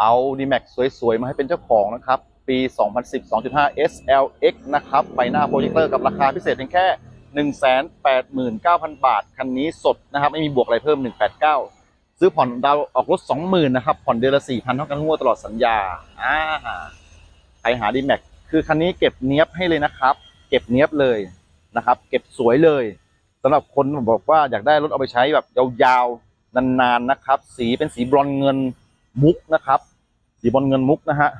เอา d m a x สวยๆ มาให้เป็นเจ้าของนะครับ ปี 2010 2.5 SLX นะครับไฟหน้าโปรเจคเตอร์กับราคาพิเศษเพียงแค่ 189,000 บาท คันนี้สดนะครับ ไม่มีบวกอะไรเพิ่ม 189 ซื้อผ่อนดาวออกรถ 20,000 นะครับ ผ่อนเดือนละ 4,000เท่ากันทั้งงวดตลอดสัญญาอ่าใครหา d m a x คือคันนี้เก็บเนี้ยบให้เลยนะครับ เก็บเนี้ยบเลยนะครับ เก็บสวยเลยสำหรับคนบอกว่าอยากได้รถเอาไปใช้แบบยาวๆนานๆนะครับ สีเป็นสีบรอนเงินมุกนะครับ สีบอนเงินมุกนะฮะ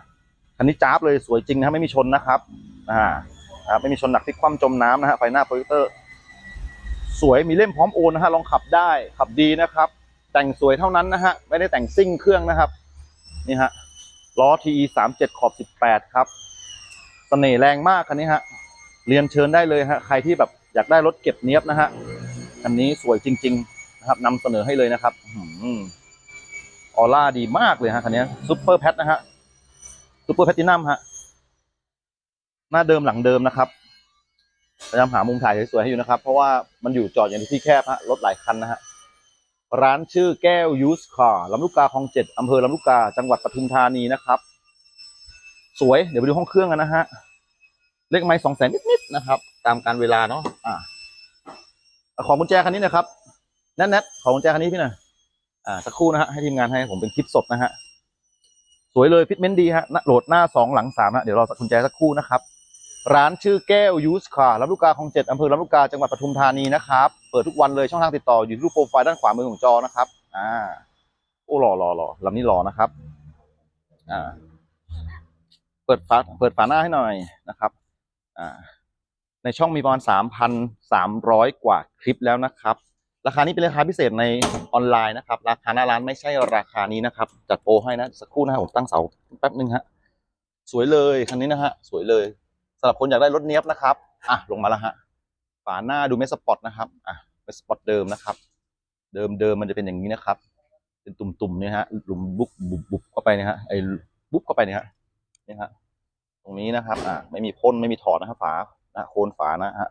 คันนี้จ้าบเลยสวยจริงนะฮะไม่มีชนนะครับอ่าครับไม่มีชนหนักที่คว่ำจมน้ำนะฮะไฟหน้าโปรเจคเตอร์ สวยมีเล่มพร้อมโอนนะฮะลองขับได้ขับดีนะครับ แต่งสวยเท่านั้นนะฮะไม่ได้แต่งซิ่งเครื่องนะครับนี่ฮะล้อ TE 3 7ขอบ18ครับเสน่ห์แรงมากคันนี้ฮะเรียนเชิญได้เลยฮะใครที่แบบอยากได้รถเก็บเนี้ยบนะฮะคันนี้สวยจริง ๆ นะครับนำเสนอให้เลยนะครับ อื ออร่าดีมากเลยฮะคันนี้ซุปเปอร์แพทนะฮะซุปเปอร์แพทินัมฮะ หน้าเดิมหลังเดิมนะครับพยายามหามุมถ่ายสวยๆให้อยู่นะครับ เพราะว่ามันอยู่จอดอย่างที่แคบฮะรถหลายคันนะฮะร้านชื่อแก้วยูสคาร์ลำลูกกาคลองเจ็ดอำเภอลำลูกกาจังหวัดปทุมธานีนะครับ สวยเดี๋ยวไปดูห้องเครื่องกันนะฮะเลขไม้สองแสนนิดๆนะครับ ตามการเวลาเนาะอ่าของกุญแจคันนี้นะครับแนทแนทของกุญแจคันนี้พี่หน่อย อ่าสักครู่นะฮะให้ทีมงานให้ผมเป็นคลิปสดนะฮะสวยเลยฟิตเมนต์ดีฮะโหลดหน้าสองหลังสามฮะเดี๋ยวรอกุญแจสักครู่นะครับร้านชื่อแก้วยูสคาร์ลำลูกกาคลองเจ็ดอำเภอลำลูกกาจังหวัดปทุมธานีนะครับเปิดทุกวันเลยช่องทางติดต่ออยู่ที่รูปโปรไฟล์ด้านขวามือของจอนะครับ อ่า โอ้หล่อหล่อหล่อลำนี้หล่อนะครับ อ่า เปิดฝาเปิดฝาหน้าให้หน่อยนะครับ อ่า ในช่องมีประมาณสามพันสามร้อยกว่าคลิปแล้วนะครับ ราคานี้เป็นราคาพิเศษในออนไลน์นะครับ ราคาหน้าร้านไม่ใช่ราคานี้นะครับ จัดโปรให้นะ สักครู่นะผมตั้งเสาแป๊บนึงฮะ สวยเลยคันนี้นะฮะ สวยเลยสำหรับคนอยากได้รถเนี้ยบนะครับ อะ ลงมาแล้วฮะ ฝาหน้าดูเมสสปอตนะครับ อะ เมสสปอตเดิมนะครับ เดิมเดิมมันจะเป็นอย่างนี้นะครับ เป็นตุ่มๆเนี่ยฮะ หลุมบุบบุบบุบเข้าไปเนี่ยฮะ ไอ้บุบเข้าไปเนี่ยฮะนี่ฮะ ตรงนี้นะครับ อะ ไม่มีพ่นไม่มีถอดนะครับฝานะโคนฝานะฮะ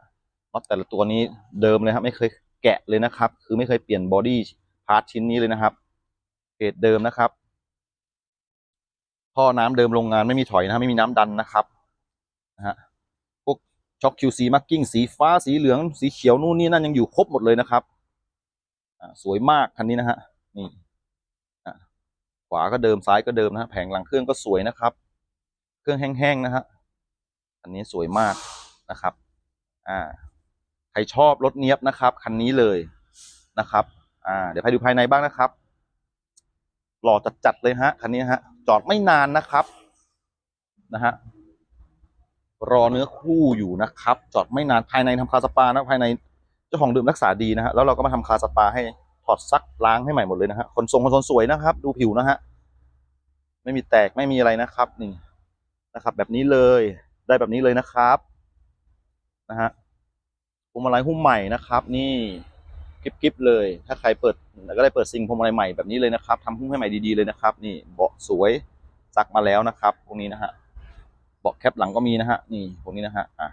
น็อตแต่ละตัวนี้เดิมเลยครับไม่เคย แกะเลยนะครับ คือไม่เคยเปลี่ยนบอดี้พาร์ทชิ้นนี้เลยนะครับเกรดเดิมนะครับท่อน้ำเดิมโรงงานไม่มีถอยนะไม่มีน้ำดันนะครับนะฮะพวกช็อค QC มาร์กิ้งสีฟ้าสีเหลือง สีเขียวนู่นนี่นั่นยังอยู่ครบหมดเลยนะครับอ่าสวยมากคันนี้นะฮะนี่ขวาก็เดิมซ้ายก็เดิมนะฮะแผงหลังเครื่องก็สวยนะครับ เครื่องแห้งๆนะฮะคันนี้สวยมากนะครับ อ่า ใครชอบรถเนี้ยบนะครับ คันนี้เลยนะครับ อ่า เดี๋ยวไปดูภายในบ้างนะครับ หล่อจัดๆเลยฮะคันนี้ฮะ จอดไม่นานนะครับ นะฮะ รอเนื้อคู่อยู่นะครับ จอดไม่นานภายในทำคาสปานะภายในเจ้าของดื่มรักษาดีนะฮะแล้วเราก็มาทำคาสปาให้ถอดซักล้างให้ใหม่หมดเลยนะฮะคนทรงคนทรงสวยนะครับ ดูผิวนะฮะไม่มีแตกไม่มีอะไรนะครับนี่นะครับ แบบนี้เลยได้แบบนี้เลยนะครับนะฮะ พวงมาลัยหุ้มใหม่นะครับ นี่กิ๊บๆเลย ถ้าใครเปิดก็ได้เปิดซิงพวงมาลัยใหม่แบบนี้เลยนะครับทำหุ้มให้ใหม่ดีๆเลยนะครับ นี่เบาะสวยซักมาแล้วนะครับพวกนี้นะฮะเบาะแคปหลังก็มีนะฮะนี่พวกนี้นะฮะอะ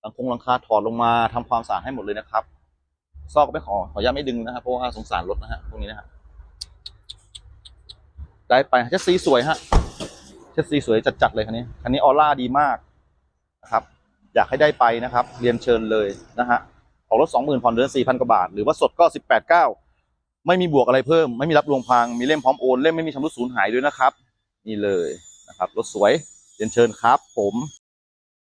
หลังคงหลังคาถอดลงมาทำความสะอาดให้หมดเลยนะครับ ซอกไม่ขอขออนุญาตไม่ดึงนะครับเพราะว่าสงสารรถนะฮะพวกนี้นะฮะได้ไปเชสซีสวยฮะเชสซีสวยจัดๆเลยคันนี้คันนี้ออร่าดีมากนะครับ อยากให้ได้ไปนะครับ เรียนเชิญเลยนะฮะออกรถสองหมื่นผ่อนเดือนสี่พันกว่าบาท หรือว่าสดก็สิบแปดเก้าไม่มีบวกอะไรเพิ่ม ไม่มีรับรวงพางมีเล่มพร้อมโอน เล่มไม่มีชำรุดสูญหายด้วยนะครับ นี่เลยนะครับ รถสวย เรียนเชิญครับ ผม